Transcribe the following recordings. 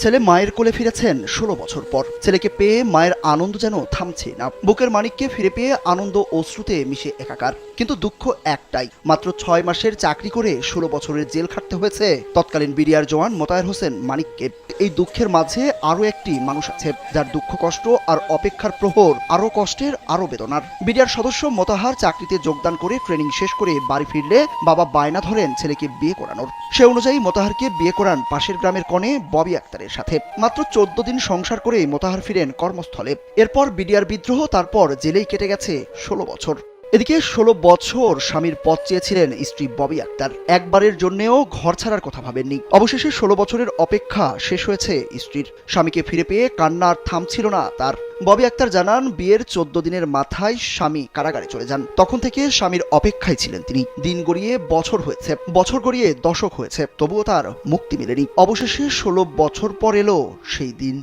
ছেলে মায়ের কোলে ফিরেছেন ষোলো বছর পর। ছেলেকে পেয়ে মায়ের আনন্দ যেন থামছে না। বুকের মানিককে ফিরে পেয়ে আনন্দ অশ্রুতে মিশে একাকার। কিন্তু দুঃখ একটাই, মাত্র ছয় মাসের চাকরি করে ষোলো বছরের জেল খাটতে হয়েছে তৎকালীন বিডিআর জওয়ান মোতায়ের হোসেন মানিককে। এই দুঃখের মাঝে আরও একটি মানুষ আছে, যার দুঃখ কষ্ট আর অপেক্ষার প্রহর, আরও কষ্টের, আরও বেদনার। বিডিআর সদস্য মোতাহার চাকরিতে যোগদান করে ট্রেনিং শেষ করে বাড়ি ফিরলে বাবা বায়না ধরেন ছেলেকে বিয়ে করানোর। সে অনুযায়ী মোতাহারকে বিয়ে করান পাশের গ্রামের কনে ববি আক্তারের। সাথে। মাত্র চোদ্দ দিন সংসার করে মোতাহার ফিরেন কর্মস্থলে। এরপর বিডিআর বিদ্রোহ, তারপর জেলেই কেটে গেছে ষোলো বছর। এদিকে ষোলো বছর স্বামীর পথ চেয়েছিলেন স্ত্রী ববি আক্তার। একবারের জন্যেও ঘর ছাড়ার কথা ভাবেননি। অবশেষে ষোলো বছরের অপেক্ষা শেষ হয়েছে স্ত্রীর। স্বামীকে ফিরে পেয়ে কান্নার থামছিল না তার। ববি আক্তার জানান, বিয়ের চোদ্দ দিনের মাথায় স্বামী কারাগারে চলে যান। তখন থেকে স্বামীর অপেক্ষায় ছিলেন তিনি। দিন গড়িয়ে বছর হয়েছে। বছর গড়িয়ে দশক হয়েছে। তবুও তার মুক্তি মেলেনি। অবশেষে ষোলো বছর পর এলো সেই দিন।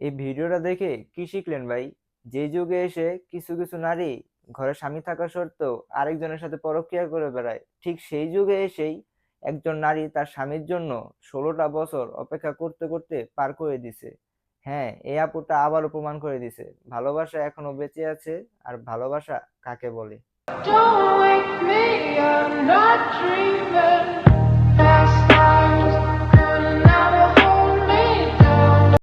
এই ভিডিওটা দেখে কি শিখলেন ভাই? যে যুগে এসে কিছু কিছু নারী ঘরে স্বামী থাকা সত্ত্বেও আরেকজনের সাথে পরক্রিয়া করে বেড়ায়। ঠিক সেই যুগে এসেই একজন নারী তার স্বামীর জন্য ষোলোটা বছর অপেক্ষা করতে করতে পার করে দিছে। হ্যাঁ এই আপুটা আবারও প্রমাণ করে দিছে। ভালোবাসা এখনও বেঁচে আছে আর ভালোবাসা কাকে বলে?